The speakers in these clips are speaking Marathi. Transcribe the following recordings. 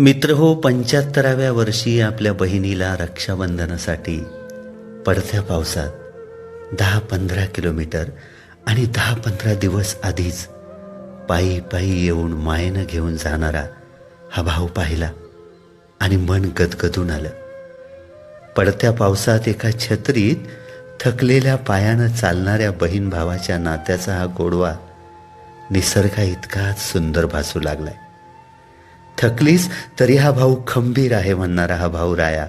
मित्र हो पंच्याहत्तराव्या वर्षी आपल्या बहिणीला रक्षाबंधनासाठी पडत्या पावसात दहा पंधरा किलोमीटर आणि दहा पंधरा दिवस आधीच पायी पायी येऊन मायेनं घेऊन जाणारा हा भाऊ पाहिला आणि मन गदगदून आलं. पडत्या पावसात एका छत्रीत थकलेल्या पायानं चालणाऱ्या बहीण भावाच्या नात्याचा हा गोडवा निसर्गा इतकाच सुंदर भासू लागलाय. थकलीस तरी हा भाऊ खंबीर आहे म्हणणारा हा भाऊ राया.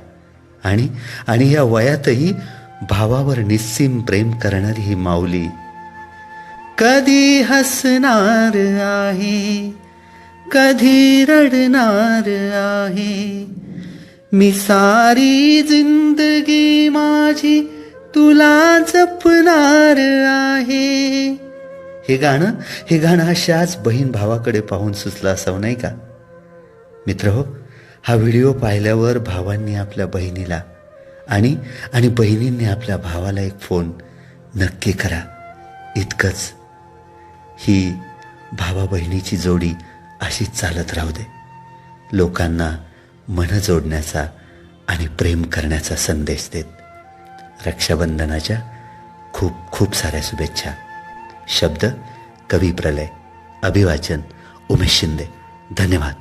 आणि आणि या वयातही भावावर निस्सीम प्रेम करणारी ही माऊली. कधी हसणार आहे कधी रडणार आहे मी सारी जिंदगी माझी तुला जपणार आहे. हे गाणं हे गाणं अशाच बहीण भावाकडे पाहून सुचलं असावं नाही का? मित्र हो हा व्हिडिओ पाहिल्यावर भावांनी आपल्या बहिणीला आणि आणि बहिणींनी आपल्या भावाला एक फोन नक्की करा. इतकंच. ही भावा बहिणीची जोडी अशीच चालत राहू दे. लोकांना मन जोडण्याचा आणि प्रेम करण्याचा संदेश देत. रक्षाबंधनाच्या खूप खूप साऱ्या शुभेच्छा. शब्द कवी प्रलय अभिवाचन उमेश शिंदे. धन्यवाद.